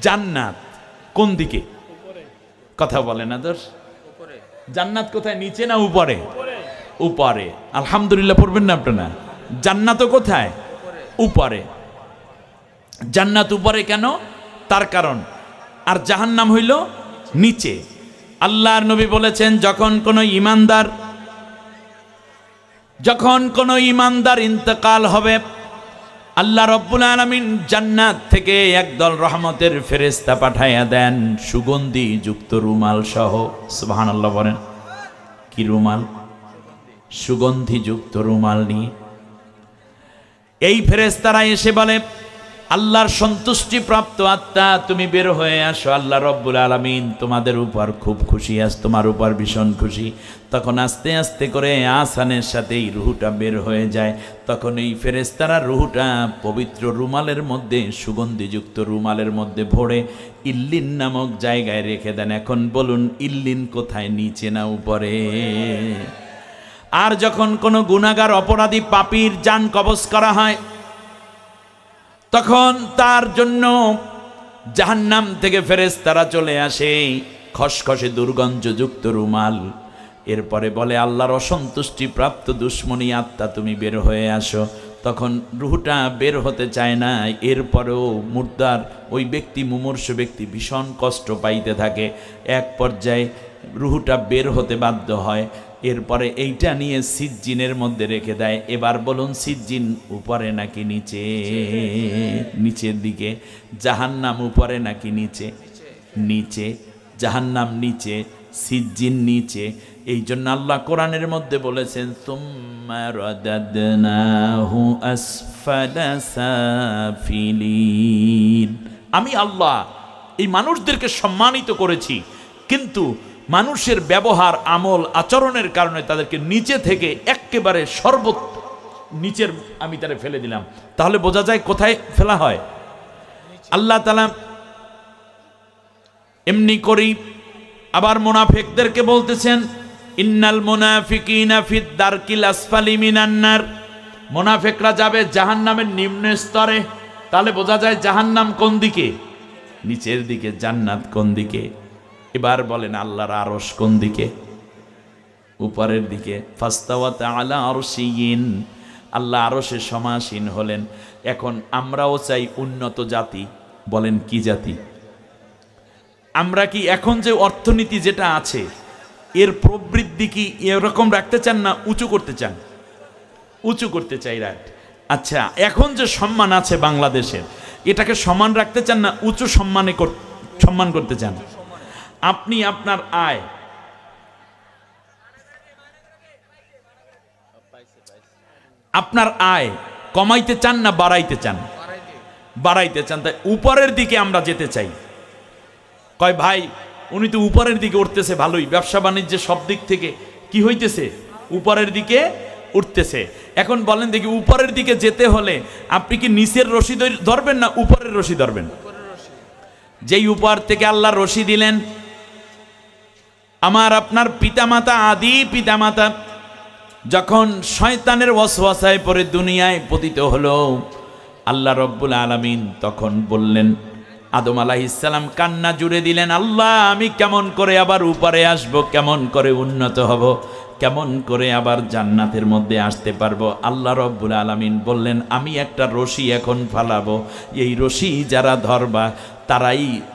জান্নাত। কোন দিকে? কথা বলে না দোষ? জান্নাত কোথায় নিচে না উপরে? উপরে। আলহামদুলিল্লাহ পড়বেন না আপনারা? জান্নাত কোথায়? উপরে। জান্নাত উপরে কেন? তার কারণ। আর জাহান্নাম হইল নিচে। আল্লাহর নবী বলেছেন যখন কোনো ইমানদার যখন কোনো ইমানদার ইন্তকাল হবে আল্লাহ রব্বুল আলমিন জান্নাত থেকে একদল রহমতের ফেরেস্তা পাঠাইয়া দেন, সুগন্ধি যুক্ত রুমাল সহ। সুবাহান আল্লাহ বলেন, কি রুমাল? সুগন্ধি যুক্ত রুমাল নিয়ে। এই ফেরেস্তারা এসে বলে আল্লাহর সন্তুষ্টি প্রাপ্ত আত্মা, তুমি বের হয়ে আসো, আল্লাহ রব্বুল আলমিন তোমাদের উপর খুব খুশি আস তোমার উপর ভীষণ খুশি। তখন আস্তে আস্তে করে আসানের সাথে এই রুহুটা বের হয়ে যায়। তখন এই ফেরেস্তারা রুহুটা পবিত্র রুমালের মধ্যে, সুগন্ধিযুক্ত রুমালের মধ্যে ভরে ইল্লিন নামক জায়গায় রেখে দেন। এখন বলুন, ইল্লিন কোথায়? নিচে না উপরে? আর যখন কোনো গুণাগার অপরাধী পাপীর যান কবজ করা হয় তখন তার জন্য জাহান্নাম থেকে ফেরেস তারা চলে আসে। খসখসে দুর্গন্ধযুক্ত রুমাল। এরপরে বলে, আল্লাহর অসন্তুষ্টি প্রাপ্ত দুশ্মনী আত্মা, তুমি বের হয়ে আসো। তখন রুহুটা বের হতে চায় না। এরপরেও মুর্দার ওই ব্যক্তি, মুমূর্ষ ব্যক্তি ভীষণ কষ্ট পাইতে থাকে। এক পর্যায়ে রুহুটা বের হতে বাধ্য হয়। এরপরে এইটা নিয়ে সিজ্জিনের মধ্যে রেখে দেয়। এবার বলুন, সিজ্জিন উপরে নাকি নিচে? নিচের দিকে। জাহান্নাম উপরে নাকি নিচে? নিচে। জাহান্নাম নিচে, সিজ্জিন নিচে। এই জন্য আল্লাহ কোরআনের মধ্যে বলেছেন আমি আল্লাহ এই মানুষদেরকে সম্মানিত করেছি, কিন্তু মানুষের ব্যবহার, আমল, আচরণের কারণে তাদেরকে নিচে থেকে একেবারে সর্বত নিচের আমি তারে ফেলে দিলাম। তাহলে বোঝা যায় কোথায় ফেলা হয়। আল্লাহ তালা এমনি করি আবার মোনাফেকদেরকে বলতেছেন, ইন্নাল মোনাফিকিনা ফিদ দারকিল মিনান্নার মোনাফেকরা যাবে জাহান্নামের নিম্ন স্তরে। তাহলে বোঝা যায় জাহান্নাম কোন দিকে? নিচের দিকে, জান্নাত কোন দিকে? এবার বলেন আল্লাহর আরস কোন দিকে? উপরের দিকে। ফাস্তাওয়াত আলা আরশিয়িন। আল্লাহ আরশে সমাসীন হলেন। এখন আমরাও চাই উন্নত জাতি। বলেন, কি জাতি? আমরা কি এখন যে অর্থনীতি যেটা আছে, এর প্রবৃদ্ধি কি এরকম রাখতে চান না উঁচু করতে চান? উঁচু করতে চাই, রাইট। আচ্ছা এখন যে সম্মান আছে বাংলাদেশের, এটাকে সমান রাখতে চান না উঁচু সম্মানে সম্মান করতে চান? আপনি আপনার আয়। আপনার আয় কমাইতে চান না বাড়াইতে চান? বাড়াইতে চান তাই উপরের দিকে আমরা যেতে চাই। কয় ভাই উনি তো উপরের দিকে উঠতেছে ভালোই। ব্যবসা বাণিজ্যের সব দিক থেকে কি হইতেছে? উপরের দিকে উঠতেছে। এখন বলেন দেখি উপরের দিকে যেতে হলে আপনি কি নিচের রশি ধর- ধরবেন না উপরের রশি ধরবেন? যেই উপর থেকে আল্লাহ রশি দিলেন আমার আপনার পিতামাতা আদি পিতামাতা, যখন শয়তানের ওয়াসওয়াসায় পরে দুনিয়ায় পতিত হলো, আল্লাহ রব্বুল আলামিন তখন বললেন, আদম আলাহিসাল্লাম কান্না জুড়ে দিলেন, আল্লাহ আমি কেমন করে আবার উপরে আসব, কেমন করে উন্নত হব, কেমন করে আবার জান্নাতের মধ্যে আসতে পারব? আল্লাহ রব্বুল আলামিন বললেন, আমি একটা রশি এখন ফালাবো। এই রশি যারা ধরবা, তারাই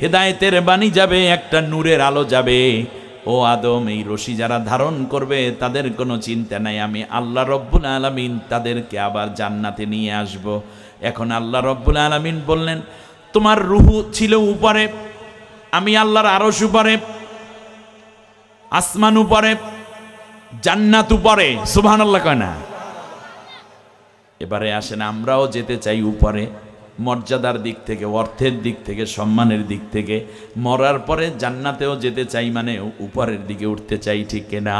হেদায়েতের বাণী যাবে, একটা নূরের আলো যাবে। ও আদম, এই রশি যারা ধারণ করবে, তাদের কোনো চিন্তা নাই, আমি আল্লাহ রব্বুল আলমিন তাদেরকে আবার জান্নাতে নিয়ে আসব। এখন আল্লাহ রব্বুল আলমিন বললেন, তোমার রুহু ছিল উপরে, আমি আল্লাহর আরশ উপরে, আসমান উপরে, জান্নাত উপরে। সুবহানাল্লাহ কয় না। এবারে আসেন, আমরাও যেতে চাই উপরে। মর্যাদার দিক থেকে, অর্থের দিক থেকে, সম্মানের দিক থেকে। মরার পরে জান্নাতেও যেতে চাই মানে উপরের দিকে উঠতে চাই, ঠিক না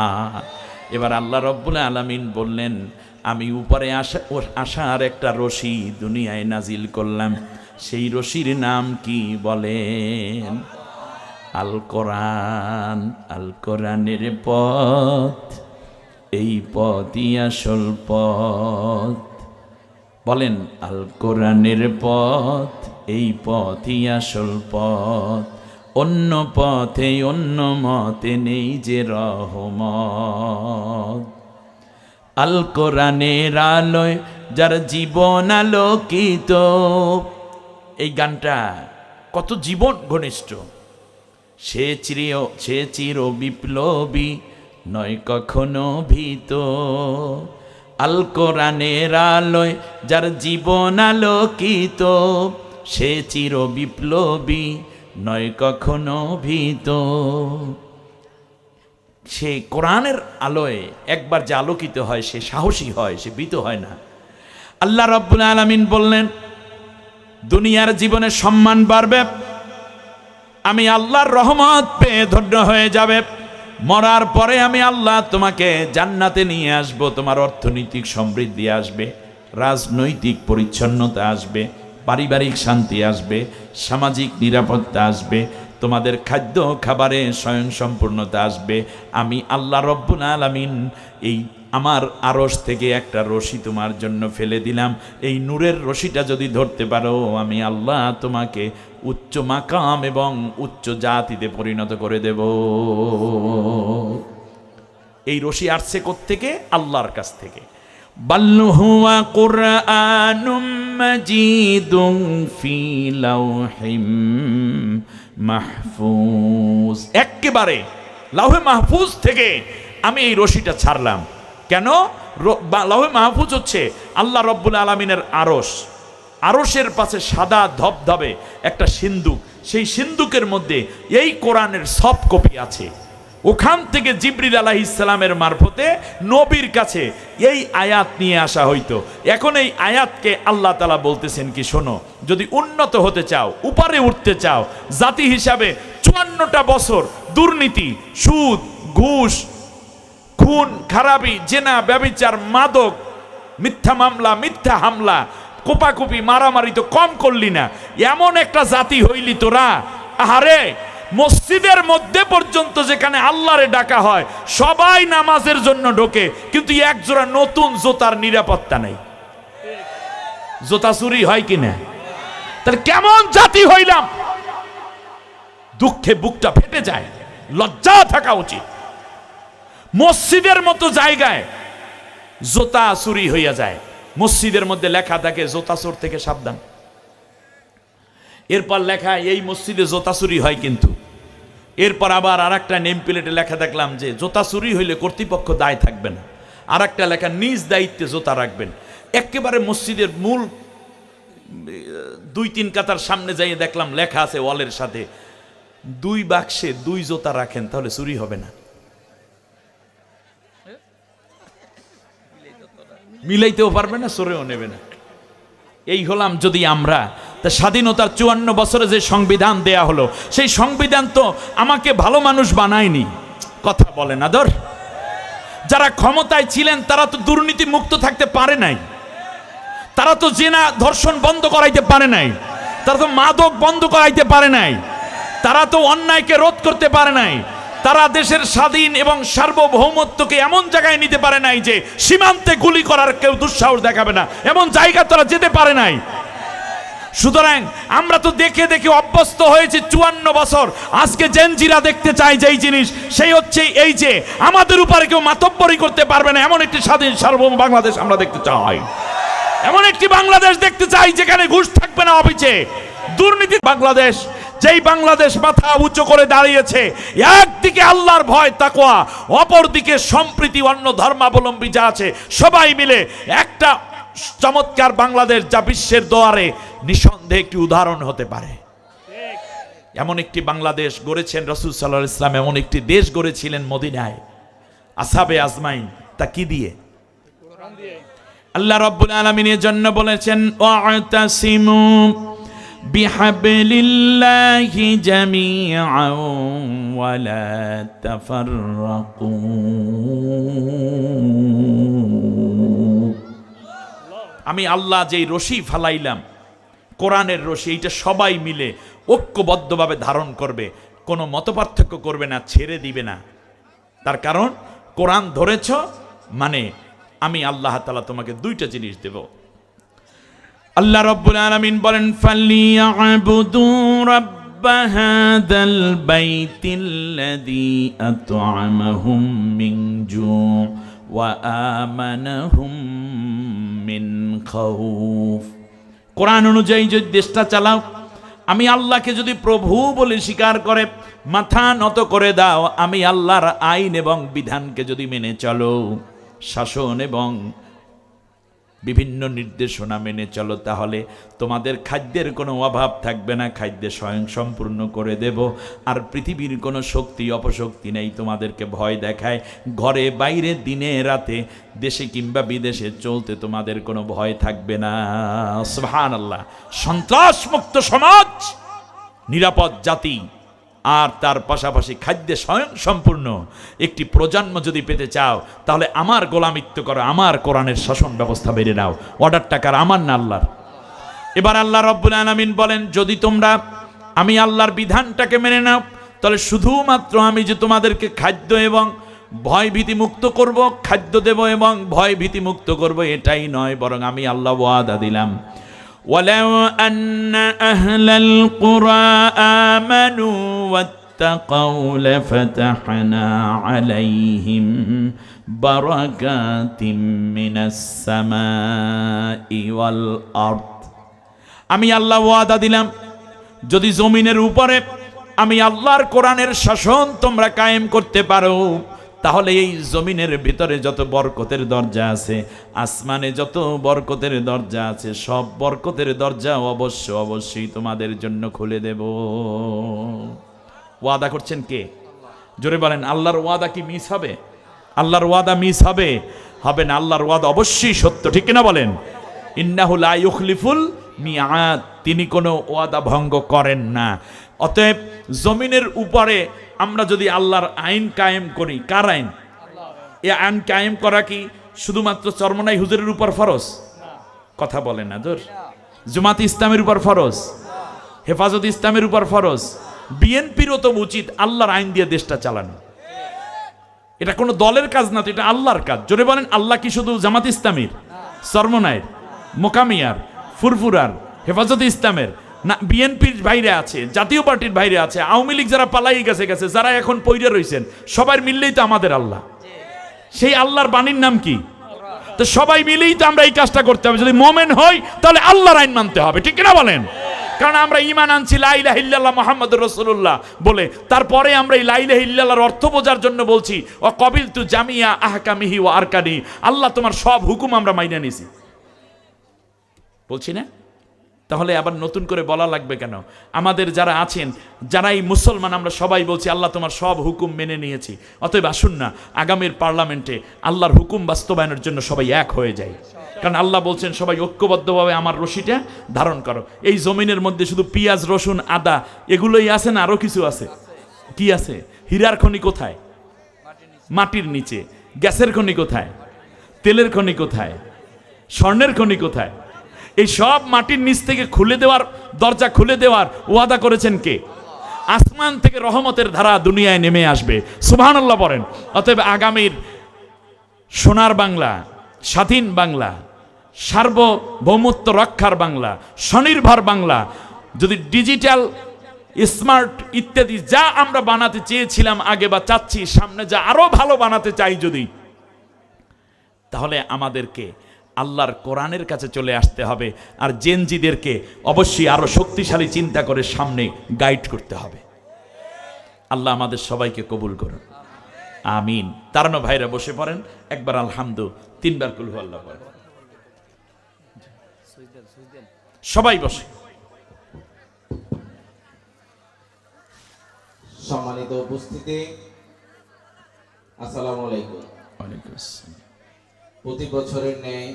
এবার আল্লাহ রব্বুল আলামিন বললেন, আমি উপরে আসা আসার একটা রশি দুনিয়ায় নাজিল করলাম। সেই রশির নাম কি বলেন? আল কোরআন, আল কোরআনের পথ, এই পথই আসল পথ। বলেন, আল কোরআনের পথ, এই পথই আসল পথ। অন্য পথে, অন্য মতে নেই যে রহমত। আল কোরআনের আলোয় যার জীবন আলোকিত, এই গানটা কত জীবন ঘনিষ্ঠ। সে চির সে চির বিপ্লবী, নয় কখনো ভীত। আল কোরআনের আলোয়, যার জীবন আলোকিত, সে চির বিপ্লবী, নয় কখনো ভীত। সে কোরআনের আলোয় একবার যে আলোকিত হয়, সে সাহসী হয়, সে ভীত হয় না। আল্লাহ রব্বুল আলমিন বললেন, দুনিয়ার জীবনে সম্মান বাড়বে, আমি আল্লাহর রহমত পেয়ে ধন্য হয়ে যাবে। মরার পরে আমি আল্লাহ তোমাকে জান্নাতে নিয়ে আসব, তোমার অর্থনৈতিক সমৃদ্ধি আসবে, রাজনৈতিক পরিচ্ছন্নতা আসবে, পারিবারিক শান্তি আসবে, সামাজিক নিরাপত্তা আসবে, তোমাদের খাদ্য খাবারে স্বয়ংসম্পূর্ণতা আসবে। আমি আল্লাহ রব্বুল আলমিন এই আমার আড়স থেকে একটা রশি তোমার জন্য ফেলে দিলাম। এই নূরের রশিটা যদি ধরতে পারো, আমি আল্লাহ তোমাকে উচ্চ মাকাম এবং উচ্চ জাতিতে পরিণত করে দেব। এই রশি আসছে থেকে আল্লাহর কাছ থেকে। ফি মাহফুজ। একেবারে লাউহে মাহফুজ থেকে আমি এই রশিটা ছাড়লাম। কেন? লাউহে মাহফুজ হচ্ছে আল্লাহ রব্বুল আলমিনের আরস আরসের পাশে সাদা ধবধবে একটা সিন্দুক। সেই সিন্দুকের মধ্যে এই কোরআনের সব কপি আছে। ওখান থেকে জিবরিল আলাহ ইসলামের মারফতে নবীর কাছে এই আয়াত নিয়ে আসা হইতো। এখন এই আয়াতকে আল্লাহ তালা বলতেছেন কি, শোনো, যদি উন্নত হতে চাও, উপরে উঠতে চাও, জাতি হিসাবে চুয়ান্নটা বছর দুর্নীতি, সুদ, ঘুষ খুন, খারাপি, জেনা ব্যবিচার মাদক, মিথ্যা মামলা, মিথ্যা হামলা, কোপাকুপি, মারামারি তো কম করলি না। এমন একটা জাতি হইলি তোরা। আহারে, মসজিদের মধ্যে পর্যন্ত যেখানে আল্লাহরে ডাকা হয়, সবাই নামাজের জন্য ঢোকে, কিন্তু একজোড়া নতুন জোতার নিরাপত্তা নেই। জোতা চুরি হয় কিনা তাহলে কেমন জাতি হইলাম? দুঃখে বুকটা ফেটে যায়, লজ্জা থাকা উচিত। মসজিদের মতো জায়গায় জোতা চুরি হইয়া যায়। মসজিদের মধ্যে লেখা থাকে, জোতা চোর থেকে সাবধান। এরপর লেখা, এই মসজিদে জোতা চুরি হয় কিন্তু। এরপর আবার আর একটা নেম প্লেটে লেখা দেখলাম যে, জোতা চুরি হইলে কর্তৃপক্ষ দায় থাকবে না। আর একটা লেখা, নিজ দায়িত্বে জোতা রাখবেন। একেবারে মসজিদের মূল দুই তিন কাতার সামনে যাইয়ে দেখলাম, লেখা আছে ওয়ালের সাথে, দুই বাক্সে দুই জোতা রাখেন, তাহলে চুরি হবে না। মিলাইতেও পারবে না, সরেও নেবে না। এই হলাম যদি আমরা। তা স্বাধীনতার চুয়ান্ন বছরে যে সংবিধান দেয়া হলো, সেই সংবিধান তো আমাকে ভালো মানুষ বানায়নি। কথা বলে না, ধর। যারা ক্ষমতায় ছিলেন, তারা তো দুর্নীতি মুক্ত থাকতে পারে নাই। তারা তো জেনা ধর্ষণ বন্ধ করাইতে পারে নাই। তারা তো মাদক বন্ধ করাইতে পারে নাই। তারা তো অন্যায়কে রোধ করতে পারে নাই। তারা দেশের স্বাধীন এবং সার্বভৌমত্বকে এমন জায়গায় নিতে পারে নাই যে সীমান্তে গুলি করার কেউ দুঃসাহস দেখাবে না। এমন জায়গা তারা যেতে পারে নাই। সুতরাং আমরা তো দেখে দেখে অভ্যস্ত হয়েছে চুয়ান্ন বছর। আজকে জেনজিরা দেখতে চাই যেই জিনিস, সেই হচ্ছে এই যে আমাদের উপরে কেউ মাতব্বরি করতে পারবে না। এমন একটি স্বাধীন সার্বভৌম বাংলাদেশ আমরা দেখতে চাই। এমন একটি বাংলাদেশ দেখতে চাই যেখানে ঘুষ থাকবে না অফিসে। দুর্নীতির বাংলাদেশ যেই বাংলাদেশ মাথা উঁচু করে দাঁড়িয়েছে, একদিকে আল্লাহর ভয় তাকোয়া অপরদিকে সম্প্রীতি, অন্য ধর্মাবলম্বী যা আছে, সবাই মিলে একটা চমৎকার বাংলাদেশ যা বিশ্বের দোয়ারে নিঃসন্দেহে একটি উদাহরণ হতে পারে। এমন একটি বাংলাদেশ গড়েছেন রসুল সাল্লাহ ইসলাম এমন একটি দেশ গড়েছিলেন মদিনায়। আসাবে আজমাইন, তা কি দিয়ে? আল্লাহ রব্বুল আলমিনের জন্য বলেছেন ওয়াতাসিমু বিহাবলিল্লাহি জামিআ ওয়ালা তাফাররাকু আমি আল্লাহ যেই রশি ফালাইলাম, কোরআনের রশি, এইটা সবাই মিলে ঐক্যবদ্ধভাবে ধারণ করবে, কোনো মতপার্থক্য করবে না, ছেড়ে দিবে না। তার কারণ, কোরআন ধরেছ মানে আমি আল্লাহ তালা তোমাকে দুইটা জিনিস দেব। আল্লাহ রব্বুল আলামিন বলেন, ফালিয়াবুদু রাব্ব হাদাল বাইতিল্লাযী আত'আমাহুম মিন জু' ওয়া মিন খাউফ। কোরআন অনুযায়ী যদি দেশটা চালাও, আমি আল্লাহকে যদি প্রভু বলে স্বীকার করে, মাথা নত করে দাও, আমি আল্লাহর আইন এবং বিধানকে যদি মেনে চলো, শাসন এবং বিভিন্ন নির্দেশনা মেনে চলো তাহলে। তোমাদের খাদ্যের কোনো অভাব থাকবে না, খাদ্যে স্বয়ং সম্পূর্ণ করে দেব। আর পৃথিবীর কোনো শক্তি, অপশক্তি নেই তোমাদেরকে ভয় দেখায়। ঘরে, বাইরে, দিনে, রাতে, দেশে কিংবা বিদেশে চলতে তোমাদের কোনো ভয় থাকবে না। সুবহান আল্লাহ সন্ত্রাসমুক্ত সমাজ, নিরাপদ জাতি। আর তার পাশাপাশি খাদ্যে স্বয়ং সম্পূর্ণ একটি প্রজন্ম যদি পেতে চাও, তাহলে আমার গোলামিত্ব করো, আমার কোরআনের শাসন ব্যবস্থা বেড়ে নাও। অর্ডার টাকার আমার না আল্লাহর? এবার আল্লাহ রব্বুল আলমিন বলেন, যদি তোমরা, আমি আল্লাহর বিধানটাকে মেনে নাও, তাহলে শুধুমাত্র আমি যে তোমাদেরকে খাদ্য এবং ভয় ভীতি মুক্ত করব, খাদ্য দেব এবং ভয় ভীতি মুক্ত করব, এটাই নয়, বরং আমি আল্লাহ ওয়াদা দিলাম। ولو أن أهل القرى آمنوا واتقوا لفتحنا عليهم بركات من السماء والأرض আমি আল্লাহ ওয়াদা দিলাম যদি জমিনের উপরে আমি আল্লাহর কোরআনের শাসন তোমরা কায়েম করতে পারো তাহলে এই জমিনের ভিতরে যত বরকতের দরজা আছে, আসমানে যত বরকতের দরজা আছে, সব বরকতের দরজা অবশ্য অবশ্যই তোমাদের জন্য খুলে দেব। ওয়াদা করছেন কে? জোরে বলেন, আল্লাহর ওয়াদা কি মিস হবে? আল্লাহর ওয়াদা মিস হবে? হবে না, আল্লাহর ওয়াদা অবশ্যই সত্য, ঠিক কিনা বলেন? ইন্নাহুল আয়ুখলিফুল মিয়াদ তিনি কোনো ওয়াদা ভঙ্গ করেন না। অতএব জমিনের উপরে আমরা যদি আল্লাহর আইন কায়েম করি, কার আইন? এ আইন কায়েম করা কি শুধুমাত্র চরমনাই হুজুরের উপর ফরজ? কথা বলে না দোর জুমাত ইসলামের উপর ফরজ? হেফাজত ইসলামের উপর ফরজ? বিএনপিরও তো উচিত আল্লাহর আইন দিয়ে দেশটা চালানো। এটা কোনো দলের কাজ না তো, এটা আল্লাহর কাজ। জোরে বলেন, আল্লাহ কি শুধু জামাত ইসলামীর? সরমনায়ের মোকামিয়ার, ফুরফুরার, হেফাজত ইসলামের না, বিএনপির বাইরে আছে জাতীয় পার্টির বাইরে আছে, আওয়ামী লীগ যারা পালাই গেছে গেছে, যারা এখন পৈরে রয়েছেন সবাই মিললেই তো আমাদের আল্লাহ। সেই আল্লাহর বাণীর নাম কি? তো সবাই মিলেই তো আমরা এই কাজটা করতে হবে, যদি মোমেন হই, তাহলে আল্লাহর আইন মানতে হবে, ঠিক কিনা বলেন? কারণ আমরা ইমান আনছি লাইলাহ ইল্লাল্লাহ মোহাম্মদ রসুল্লাহ বলে, তারপরে আমরা এই লাইলাহ ইল্লাল্লাহর অর্থ বোঝার জন্য বলছি ও কবিল তু জামিয়া আহকামিহি ও আরকানি আল্লাহ তোমার সব হুকুম আমরা মাইনে নিছি বলছি না? তাহলে আবার নতুন করে বলা লাগবে কেন? আমাদের যারা আছেন, যারাই মুসলমান, আমরা সবাই বলছি, আল্লাহ তোমার সব হুকুম মেনে নিয়েছি। অতএব আসুন না, আগামীর পার্লামেন্টে আল্লাহর হুকুম বাস্তবায়নের জন্য সবাই এক হয়ে যায় কারণ আল্লাহ বলছেন, সবাই ঐক্যবদ্ধভাবে আমার রশিটা ধারণ করো। এই জমিনের মধ্যে শুধু পেঁয়াজ, রসুন, আদা, এগুলোই আছে না আরও কিছু আছে? কি আছে? হীরার খনি কোথায়? মাটির নিচে। গ্যাসের খনি কোথায়? তেলের খনি কোথায়? স্বর্ণের খনি কোথায়? এই সব মাটির নিচ থেকে খুলে দেওয়ার, দরজা খুলে দেওয়ার ওয়াদা করেছেন কে? আসমান থেকে রহমতের ধারা দুনিয়ায় নেমে আসবে। সুবহানাল্লাহ বলেন। অতএব আগামীর সোনার বাংলা, স্বাধীন বাংলা, সার্বভৌমত্ব রক্ষার বাংলা, স্বনির্ভর বাংলা, যদি ডিজিটাল, স্মার্ট ইত্যাদি যা আমরা বানাতে চেয়েছিলাম আগে বা চাচ্ছি, সামনে যা আরও ভালো বানাতে চাই যদি, তাহলে আমাদেরকে আল্লাহর কোরআনের কাছে চলে আসতে হবে আর জেনজিদেরকে অবশ্যই আরও শক্তিশালী চিন্তা করে সামনে গাইড করতে হবে। আল্লাহ আমাদের সবাইকে কবুল করুন। আমিন। তারানো ভাইরা বসে পড়েন। একবার আলহামদু তিনবার কুলহু আল্লাহ পড়েন সবাই বসে। সম্মানিত উপস্থিতি আসসালামু আলাইকুম। ওয়ালাইকুম আসসালাম। প্রতি বছরের ন্যায়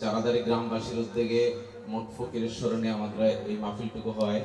চারাদারি গ্রামবাসীর উদ্যোগে মোট ফকিরের স্মরণে আমাদের এই মাহফিলটুকু হয়।